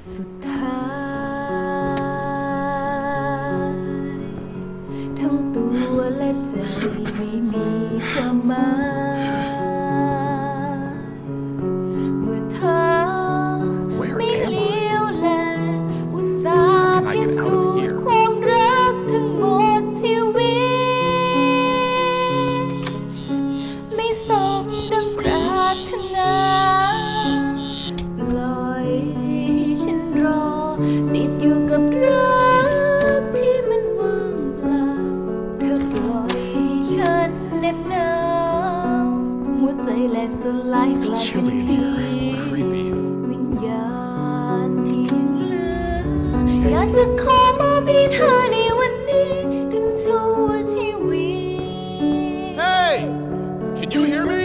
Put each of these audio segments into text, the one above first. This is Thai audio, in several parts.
สุดท้าย ทั้งตัวและใจไม่มีความหมาย ติดอยู่กับรักที่มันว่างเปล่า เธอปล่อยให้ฉันเหน็บหนาวหัวใจแหลกสลายก It's ลายเป็น chilly in เพีย here. Creepy. วิญญาณที่ยังเหลืออยากจะขอมอบให้เธอในวันนี้ ถึงชั่วชีวิต Hey! Can you hear จะ me?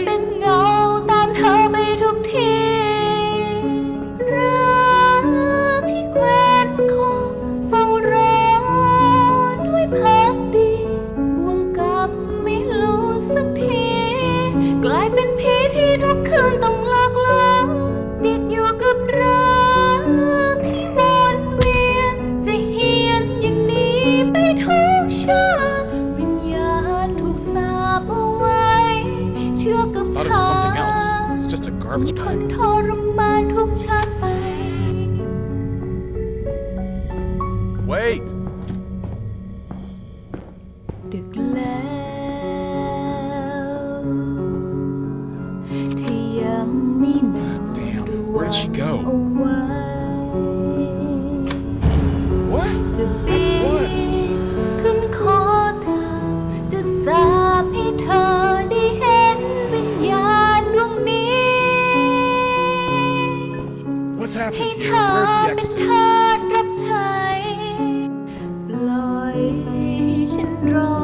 ลายเป็นผีที่ทุกคืนต้องหลอกหลอนติดอยู่กับรักที่วนเวียน จะเฮียนอย่างนี้ไปทุกชาติวิญญาณถูกสาปเอาไว้ เชื่อกับ Thought it ทา was something else. It's just a ต้อง garbage ท bag. นทรมานทุกชาติไป Wait! ยังไม่นอน Damn, ระ where did she go? เอาไว้ What? จะปี That's blood. นขึ้นคอเธอ จะสาบให้เธอได้เห็นวิญญาณดวงนี้ What's ให้ happening เธ here? อ Where's the เป็น exit? ทาสรับใช้ปล่อยให้ฉันรอ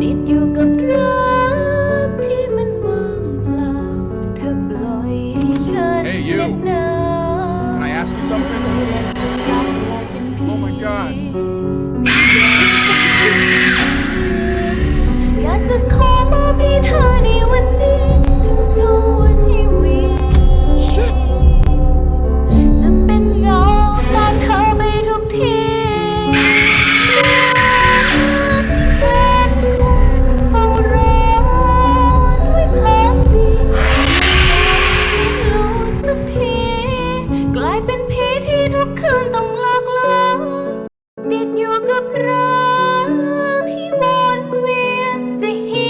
ติดอยู่กับรั ติดอยู่กับเรา